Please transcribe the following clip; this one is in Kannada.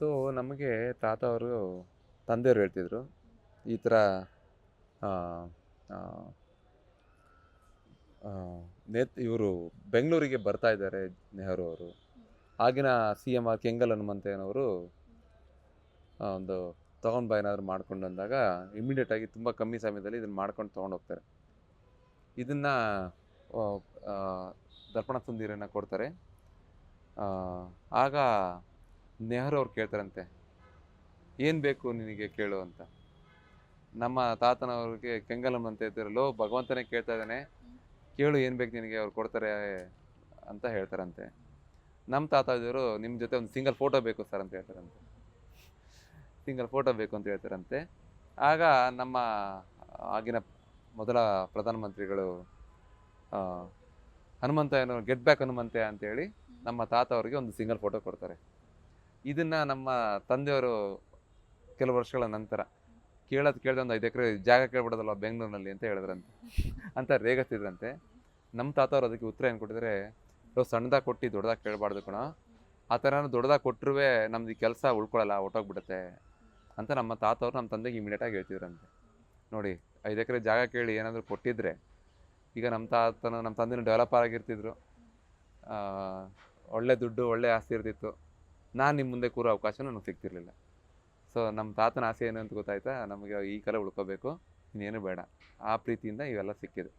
ಸೊ ನಮಗೆ ತಾತ ಅವರು ತಂದೆಯವರು ಹೇಳ್ತಿದ್ರು, ಈ ಥರ ನೇತ್, ಇವರು ಬೆಂಗಳೂರಿಗೆ ಬರ್ತಾ ಇದ್ದಾರೆ ನೆಹರು ಅವರು. ಆಗಿನ ಸಿ ಎಂ ಆರ್ ಕೆಂಗಲ್ ಹನುಮಂತಯ್ಯನವರು ಒಂದು ತೊಗೊಂಡು ಬಾ ಏನಾದರೂ ಮಾಡ್ಕೊಂಡು ಅಂದಾಗ ಇಮಿಡಿಯೇಟಾಗಿ ತುಂಬ ಕಮ್ಮಿ ಸಮಯದಲ್ಲಿ ಇದನ್ನು ಮಾಡ್ಕೊಂಡು ತೊಗೊಂಡು ಹೋಗ್ತಾರೆ. ಇದನ್ನು ದರ್ಪಣ ತುಂದಿರನ್ನು ಕೊಡ್ತಾರೆ. ಆಗ ನೆಹರು ಅವ್ರು ಕೇಳ್ತಾರಂತೆ, ಏನು ಬೇಕು ನಿನಗೆ ಕೇಳು ಅಂತ. ನಮ್ಮ ತಾತನವ್ರಿಗೆ ಕೆಂಗಲಂ ಅಂತ ಲೋ ಭಗವಂತನೇ ಕೇಳ್ತಾ ಇದ್ದಾನೆ, ಕೇಳು ಏನು ಬೇಕು ನಿನಗೆ, ಅವ್ರು ಕೊಡ್ತಾರೆ ಅಂತ ಹೇಳ್ತಾರಂತೆ. ನಮ್ಮ ತಾತ ಇದ್ದವರು ನಿಮ್ಮ ಜೊತೆ ಒಂದು ಸಿಂಗಲ್ ಫೋಟೋ ಬೇಕು ಸರ್ ಅಂತ ಹೇಳ್ತಾರಂತೆ. ಸಿಂಗಲ್ ಫೋಟೋ ಬೇಕು ಅಂತ ಹೇಳ್ತಾರಂತೆ. ಆಗ ನಮ್ಮ ಆಗಿನ ಮೊದಲ ಪ್ರಧಾನಮಂತ್ರಿಗಳು ಹನುಮಂತ ಏನೋ ಗೆಟ್ ಬ್ಯಾಕ್ ಹನುಮಂತೆ ಅಂತೇಳಿ ನಮ್ಮ ತಾತ ಅವರಿಗೆ ಒಂದು ಸಿಂಗಲ್ ಫೋಟೋ ಕೊಡ್ತಾರೆ. ಇದನ್ನ ನಮ್ಮ ತಂದೆಯವರು ಕೆಲವು ವರ್ಷಗಳ ನಂತರ ಕೇಳೋದು ಕೇಳಿದ ಒಂದು ಐದು ಎಕರೆ ಜಾಗ ಕೇಳ್ಬಿಡೋದಲ್ಲ ಬೆಂಗಳೂರಿನಲ್ಲಿ ಅಂತ ಹೇಳಿದ್ರಂತೆ. ಅಂತ ರೇಗತ್ತಿದ್ರಂತೆ ನಮ್ಮ ತಾತವ್ರು ಅದಕ್ಕೆ ಉತ್ತರ ಏನು ಕೊಟ್ಟಿದ್ರೆ ಸಣ್ಣದಾಗಿ ಕೊಟ್ಟು, ದೊಡ್ಡದಾಗಿ ಕೇಳಬಾರ್ದು ಕಣ. ಆ ಥರ ದೊಡ್ಡದಾಗಿ ಕೊಟ್ಟರು ನಮ್ದು ಈ ಕೆಲಸ ಉಳ್ಕೊಳ್ಳಲ್ಲ ಹೊಟ್ಟೋಗ್ಬಿಡುತ್ತೆ ಅಂತ ನಮ್ಮ ತಾತವ್ರು ನಮ್ಮ ತಂದೆಗೆ ಇಮಿಡಿಯೇಟಾಗಿ ಹೇಳ್ತಿದ್ರಂತೆ. ನೋಡಿ, ಐದು ಎಕರೆ ಜಾಗ ಕೇಳಿ ಏನಾದರೂ ಕೊಟ್ಟಿದ್ರೆ, ಈಗ ನಮ್ಮ ತಾತನ ನಮ್ಮ ತಂದೆನೂ ಡೆವಲಪರ್ ಆಗಿರ್ತಿದ್ರು. ಒಳ್ಳೆ ದುಡ್ಡು, ಒಳ್ಳೆ ಆಸ್ತಿ ಇರ್ತಿತ್ತು. ನಾನು ನಿಮ್ಮ ಮುಂದೆ ಕೂರೋ ಅವಕಾಶ ನನಗೆ ಸಿಗ್ತಿರ್ಲಿಲ್ಲ. ಸೊ ನಮ್ಮ ತಾತನ ಆಸೆ ಏನು ಅಂತ ಗೊತ್ತಾಯ್ತಾ? ನಮಗೆ ಈ ಕಲೆ ಉಳ್ಕೋಬೇಕು. ಇನ್ನೇನು ಬೇಡ. ಆ ಪ್ರೀತಿಯಿಂದ ಇವೆಲ್ಲ ಸಿಕ್ಕಿದೆ.